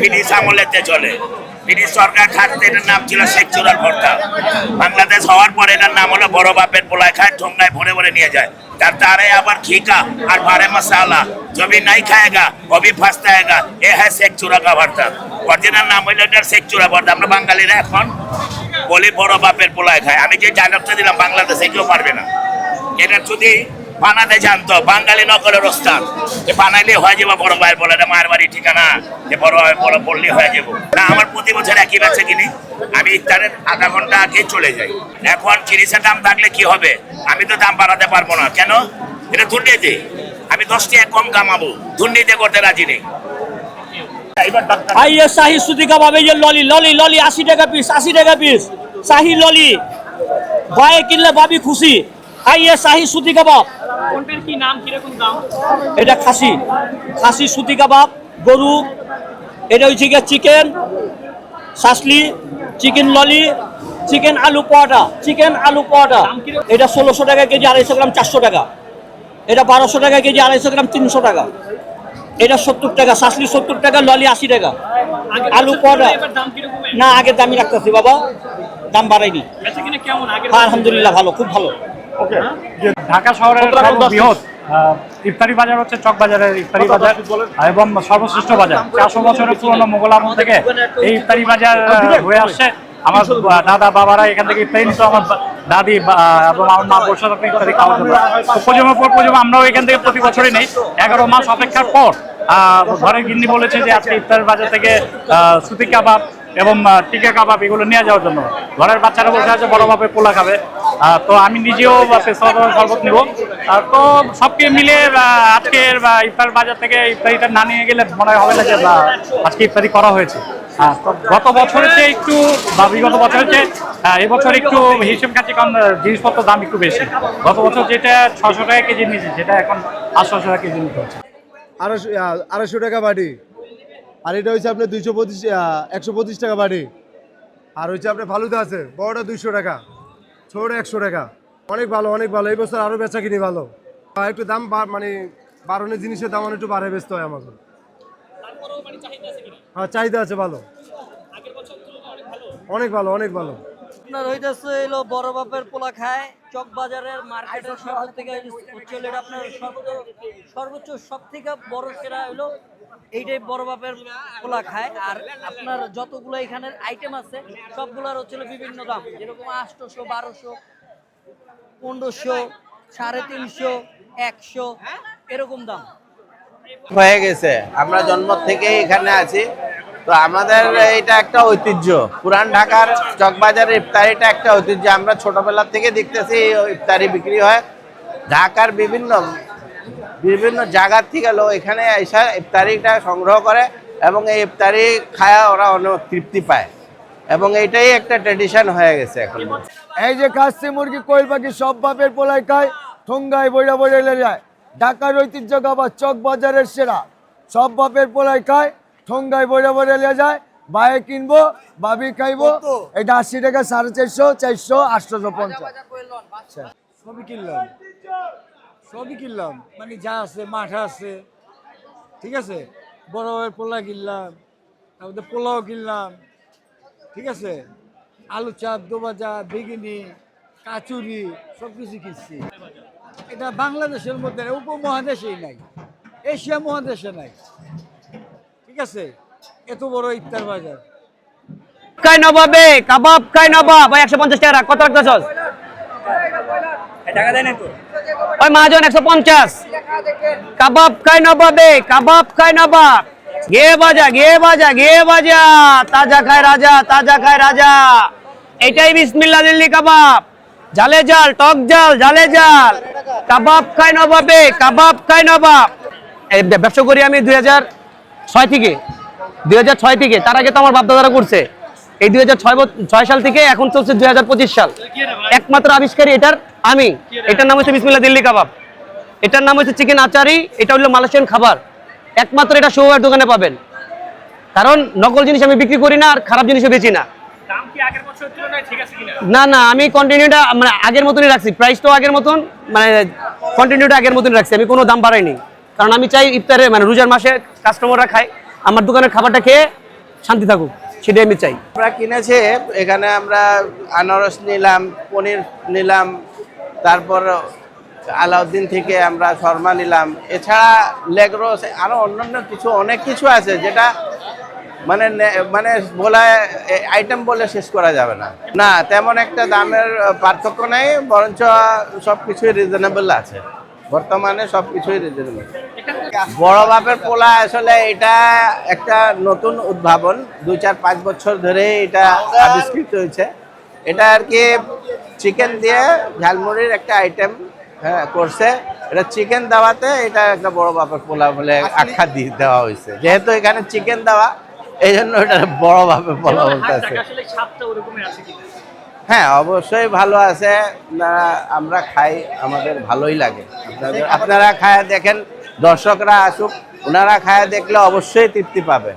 British আমলেতে চলে। British সরকার থাকতে এটার নাম ছিল শেখ চুরাল ভর্তা। বাংলাদেশ হওয়ার পরে এটার নাম হলো বড় বাপের পোলায় খায় ঠোঙ্গায় ভরে ভরে নিয়ে যায়। তার তারে আবার খিকা আর ভারে মশালা। জমি নাই খায়গা, কবি ফাঁসতায়গা। এ হ্যাঁ শেখ চুরা কা ভর্তা। অরিজিনাল নাম হইল এটার শেখ চুরা ভর্তা। আমরা বাঙালিরা এখন বলি বড় বাপের পোলায় খায়। আমি যে ডায়লগটা দিলাম, বাংলাদেশে কেউ পারবে না। এটা যদি বানাতে জানতো, বাঙালি নকলের ওস্তাদ। যে বানাইলে হয়ে যাব বড় ভাইয়ের বলে, এটা মায়ের বাড়ি ঠিকানা। যে বড় ভাই বড় বললে হয়ে যাব। না, আমার প্রতি বছর একই বেচে কিনি। আমি ইফতারের আধা ঘণ্টা আগে চলে যাই। এখন জিনিসের দাম থাকলে কি হবে? আমি তো দাম বাড়াতে পারব না। কেন? এটা দুর্নীতি। আমি দশ টাকা কম কামাবো। দুর্নীতি করতে রাজি নেই। আইয়ে শাহি সুতি কাবাব যে ললি ললি ললি, আশি টাকা পিস আশি টাকা পিস শাহি ললি, ভয়ে কিনলে ভাবি খুশি। আইয়ে শাহি সুতি কাবাব। কোনটার কি নাম কীরকম দাম? এটা খাসি। খাসি সুতি কাবাব গরু এটা হচ্ছে গিয়ে chicken shashlik chicken lolly chicken aloo paratha chicken আলু পরোটা। এটা ষোলোশো টাকা কেজি আড়াইশো গ্রাম চারশো টাকা। এটা বারোশো টাকা কেজি আড়াইশো গ্রাম তিনশো টাকা। এটা সত্তর টাকা শাসলি সত্তর টাকা ললি আশি টাকা। আলু পরোটা। না আগের দামই রাখতেছি বাবা। দাম বাড়াইনি। হ্যাঁ আলহামদুলিল্লাহ ভালো খুব ভালো। ঢাকা শহরের আহ, ইফতারি বাজার হচ্ছে চক বাজারের ইফতারি বাজার এবং সর্বশ্রেষ্ঠ বাজার। চারশো বছরের পুরনো মোগল আমল থেকে এই ইফতারি বাজার হয়ে আসছে। আমার দাদা বাবারা এখান থেকে ইফতারি নিত আমার দাদি এবং আমার মা বসে থাকতো ইফতারি খাওয়ার জন্য তো প্রজন্ম পর প্রজন্ম আমরাও এখান থেকে প্রতি বছরই নেই। এগারো মাস অপেক্ষার পর আহ, ঘরের গিন্নি বলেছে যে আজকে ইফতার বাজার থেকে সুতি কাবাব এবং টিকা কাবাব এগুলো নিয়ে যাওয়ার জন্য। ঘরের বাচ্চারা বসে আছে বড় বাপে পোলা খাবে। তো আমি নিজেও শরবত নেব। তো সবকে মিলে আজকের ইফতার বাজার থেকে ইফতারিটা না নিয়ে গেলে মনে হবে না যে আজকে ইফতারি করা হয়েছে। হ্যাঁ, গত বছরের চেয়ে একটু বা বিগত বছরের চেয়ে এবছর একটু হিসেব কাছে কারণ আহ, জিনিসপত্রের দাম একটু বেশি। গত বছর যেটা ছশো টাকা কেজি নিয়েছে সেটা এখন আটশো টাকা কেজি নিতে হচ্ছে। আড়াইশো আড়াইশো টাকা বাড়ি আর এটা হচ্ছে আপনার দুইশো পঁচিশ একশো পঁচিশ টাকা বাড়ি আর হচ্ছে আপনার ফালুদা আছে বড়টা দুইশো টাকা। ছোটটা একশো টাকা। অনেক ভালো অনেক ভালো। এই বছর আরও বেচা কিনি ভালো। একটু দাম মানে বারণের জিনিসের দাম একটু বাড়ে বেচতে হয় আমাদের। হ্যাঁ চাহিদা আছে ভালো। অনেক ভালো অনেক ভালো। আপনার হইতেছে এলো বড় বাপের পোলা খায়, চক বাজারের মার্কেটের সব থেকে হচ্ছে এটা আপনার সর্বোচ্চ সব থেকে বড় সেরা হলো এইটাই বড় বাপের পোলা খায়। আর আপনার যতগুলো এখানের আইটেম আছে, সবগুলোর হচ্ছে বিভিন্ন দাম। যেরকম আটশোশো বারোশো, পনেরোশো, সাড়ে তিনশো, একশো, এরকম দাম। হয়ে গেছে। আমরা জন্ম থেকে এখানে আছি। তো আমাদের এটা একটা ঐতিহ্য। পুরান ঢাকার চকবাজারের ইফতারিটা একটা ঐতিহ্য। আমরা ছোটবেলা থেকে দেখতেছি ইফতারি বিক্রি হয়। ঢাকার বিভিন্ন বিভিন্ন জায়গার থেকে লোক এখানে এসে ইফতারিটা সংগ্রহ করে এবং এই ইফতারি খায়া ওরা অনেক তৃপ্তি পায়। এবং এটাই একটা ট্রেডিশন হয়ে গেছে এখন। এই যে কাশি মুরগি কোয়েল পাখি সব বাপের পোলায় খায়, ঠোঙ্গায় বইরা বইরা যায়। ঢাকার ঐতিহ্য খাবার চক বাজারের সেরা। সব বাপের পোলায় খায় ঠোঙ্গায় বইরা বইরা এলে যায় বায়ে কিনবো বাবি খাইবো এটা আশি টাকা সাড়ে চারশো চারশো আটশোশো পঞ্চাশ। সবই কিনলাম। সবই কিনলাম। মানে যা আছে মাঠা আছে। ঠিক আছে? বড় ভাইয়ের পোলা কিনলাম তারপরে পোলাও কিনলাম। ঠিক আছে? আলু চাপ দোবাজা বেগিনি কাচুরি সব কিছু কিনছি। এটা বাংলাদেশের মধ্যে নাই, উপমহাদেশেই নাই। এশিয়া মহাদেশে নাই। আছে। এত বড় ইফতার বাজার। খাই নবাবে কাবাব খাই নবাব ভাই একশো পঞ্চাশ টাকা। কত রাখতেছস? ওই মাজন একশো পঞ্চাশ। কাবাব খাই নবাবে কাবাব খাই নবাব। গে বাজা গে বাজা গে বাজা তাজা খায় রাজা তাজা খায় রাজা। এটাই বিসমিল্লা দিল্লি কাবাব। জালে জাল টক জাল জালে জাল। কাবাব খাই নবাবে কাবাব খাই নবাব। ব্যবসা করি আমি দুই হাজার ছয় থেকে দুই হাজার ছয় থেকে তার আগে তো আমার বাপদাদারা করছে। এই দুই হাজার ছয় ছয় সাল থেকে এখন চলছে দুই হাজার পঁচিশ সাল। একমাত্র আবিষ্কারী এটার আমি। এটার নাম হচ্ছে বিসমিল্লা দিল্লি কাবাব। এটার নাম হচ্ছে চিকেন আচারি এটা হলো মালয়েশিয়ান খাবার। একমাত্র এটা শোভার দোকানে পাবেন। কারণ নকল জিনিস আমি বিক্রি করি না আর খারাপ জিনিসও বেচি না। না না আমি কন্টিনিউটা মানে আগের মতনই রাখছি। প্রাইসটাও আগের মতন মানে কন্টিনিউটা আগের মতনই রাখছি। আমি কোনো দাম বাড়াইনি। কারণ আমি চাই ইফতারে মানে রোজার মাসে কাস্টমাররা খায়। আমার দোকানের খাবারটা খেয়ে শান্তি থাকুক, সেটাই আমি চাই। আমরা কিনেছে, এখানে আমরা আনারস নিলাম, পনির নিলাম, তারপর আলাউদ্দিন থেকে আমরা শর্মা নিলাম। এছাড়া লেগ রোস আরও অন্যান্য কিছু, অনেক কিছু আছে যেটা মানে মানে বলা আইটেম বলে শেষ করা যাবে না। না, তেমন একটা দামের পার্থক্য নেই, বরঞ্চ সব কিছুই রিজনেবল আছে। বর্তমানে সব কিছুই রিজনেবল বড় বাপের পোলা আসলে এটা একটা নতুন উদ্ভাবন। দুই চার পাঁচ বছর ধরে এটা আবিষ্কৃত হয়েছে। এটা আর কি চিকেন দিয়ে ঝালমুড়ির একটা আইটেম হ্যাঁ করছে। এটা চিকেন দেওয়াতে এটা একটা বড় বাপের পোলা বলে আখ্যা দিয়ে দেওয়া হয়েছে। যেহেতু এখানে চিকেন দেওয়া এই জন্য এটা বড় বাপের পোলা ওরকমের আছে। হ্যাঁ অবশ্যই ভালো আছে। আমরা খাই, আমাদের ভালোই লাগে। আপনারা খায় দেখেন, দর্শকরা আসুক, ওনারা খায় দেখলে অবশ্যই তৃপ্তি পাবে।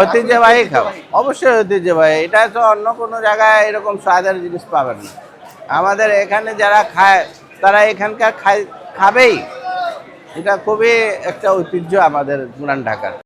ঐতিহ্যবাহী খাও অবশ্যই ঐতিহ্যবাহী। এটা তো অন্য কোনো জায়গায় এরকম স্বাদের জিনিস পাবেন না। আমাদের এখানে যারা খায়, তারা এখানকার খাই, খাবেই। এটা খুবই একটা ঐতিহ্য আমাদের পুরান ঢাকার।